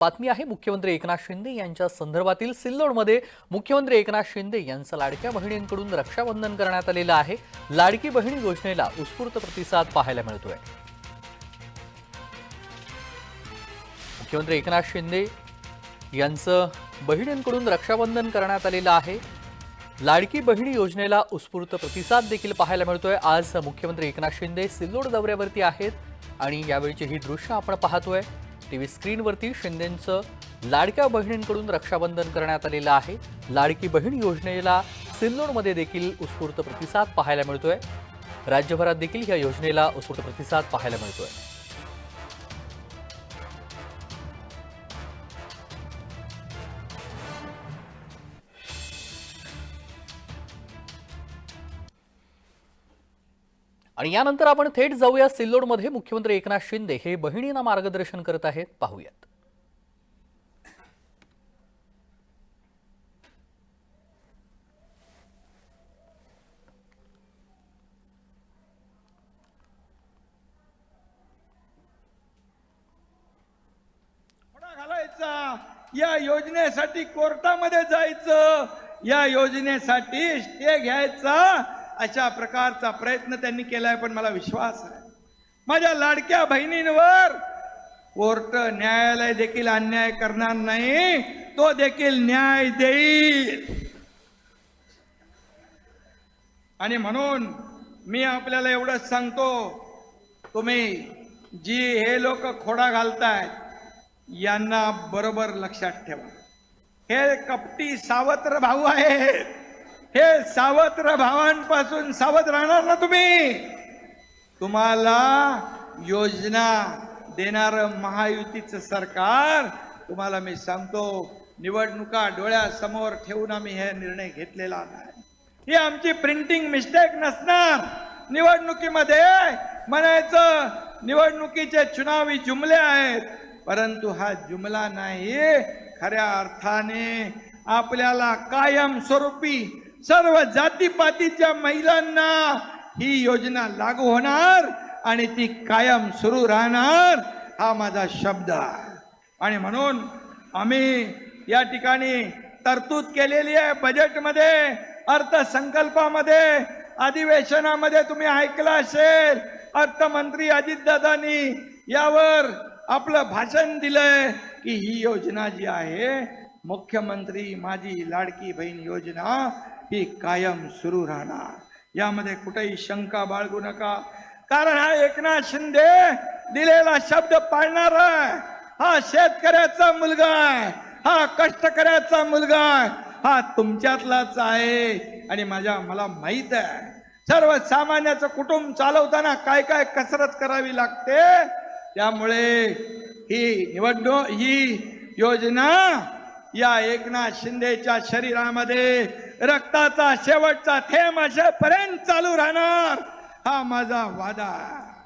बातमी आहे मुख्यमंत्री एकनाथ शिंदे यांच्या संदर्भातील सिल्लोडमध्ये मुख्यमंत्री एकनाथ शिंदे यांचं लाडक्या बहिणींकडून रक्षाबंधन करण्यात आलेलं आहे. लाडकी बहिणी योजनेला उत्स्फूर्त प्रतिसाद पाहायला मिळतोय. मुख्यमंत्री एकनाथ शिंदे यांचं बहिणींकडून रक्षाबंधन करण्यात आलेलं आहे. लाडकी बहिणी योजनेला उत्स्फूर्त प्रतिसाद देखील पाहायला मिळतोय. आज मुख्यमंत्री एकनाथ शिंदे सिल्लोड दौऱ्यावरती आहेत आणि यावेळीची ही दृश्य आपण पाहतोय. टी व्ही स्क्रीनवरती शिंदेंचं लाडक्या बहिणींकडून रक्षाबंधन करण्यात आलेलं आहे. लाडकी बहीण योजनेला सिल्लोडमध्ये देखील उत्स्फूर्त प्रतिसाद पाहायला मिळतोय. राज्यभरात देखील या योजनेला उत्स्फूर्त प्रतिसाद पाहायला मिळतोय. आणि यानंतर आपण थेट जाऊया सिल्लोडमध्ये. मुख्यमंत्री एकनाथ शिंदे हे बहिणींना मार्गदर्शन करत आहेत. पाहूयात. घालायचा. या योजनेसाठी कोर्टामध्ये जायचं. या योजनेसाठी स्टे घ्यायचा. अशा प्रकारचा प्रयत्न त्यांनी केलाय पण मला विश्वास आहे माझ्या लाडक्या बहिणींवर कोर्ट न्यायालय देखील अन्याय करणार नाही तो देखील न्याय देईल. आणि म्हणून मी आपल्याला एवढंच सांगतो तुम्ही जी हे लोक खोडा घालतायत यांना बरोबर लक्षात ठेवा. हे कपटी सावत्र भाऊ आहेत. हे सावत्र भावांपासून सावध राहणार ना तुम्ही? तुम्हाला योजना देणार महायुतीचं सरकार तुम्हाला मी सांगतो निवडणुका डोळ्यासमोर ठेवून आम्ही हे निर्णय घेतलेला नाही. ही आमची प्रिंटिंग मिस्टेक नसणार. निवडणुकीमध्ये म्हणायचं निवडणुकीचे चुनावी जुमले आहेत परंतु हा जुमला नाही. खऱ्या अर्थाने आपल्याला कायम स्वरूपी सर्व जातीपातीच्या महिलांना ही योजना लागू होणार आणि ती कायम सुरू राहणार हा माझा शब्द आहे. आणि म्हणून आम्ही या ठिकाणी तरतूद केलेली आहे बजेटमध्ये अर्थसंकल्पामध्ये अधिवेशनामध्ये तुम्ही ऐकलं असेल अर्थमंत्री अजितदादांनी यावर आपलं भाषण दिलंय की ही योजना जी आहे मुख्यमंत्री माझी लाडकी बहीण योजना ही कायम सुरू राहणार. यामध्ये कुठेही शंका बाळगू नका. कारण हा एकनाथ शिंदे दिलेला शब्द पाळणार आहे. हा शेतकऱ्याचा मुलगा आहे. हा कष्टकऱ्याचा मुलगा आहे. हा तुमच्यातलाच आहे. आणि माझ्या मला माहीत आहे. सर्वसामान्याचं कुटुंब चालवताना काय काय कसरत करावी लागते? त्यामुळे ही निवडणूक ही योजना या एकनाथ शिंदेच्या शरीरामध्ये रक्ताचा शेवटचा थेंब अशापर्यंत चालू राहणार हा माझा वादा. आहे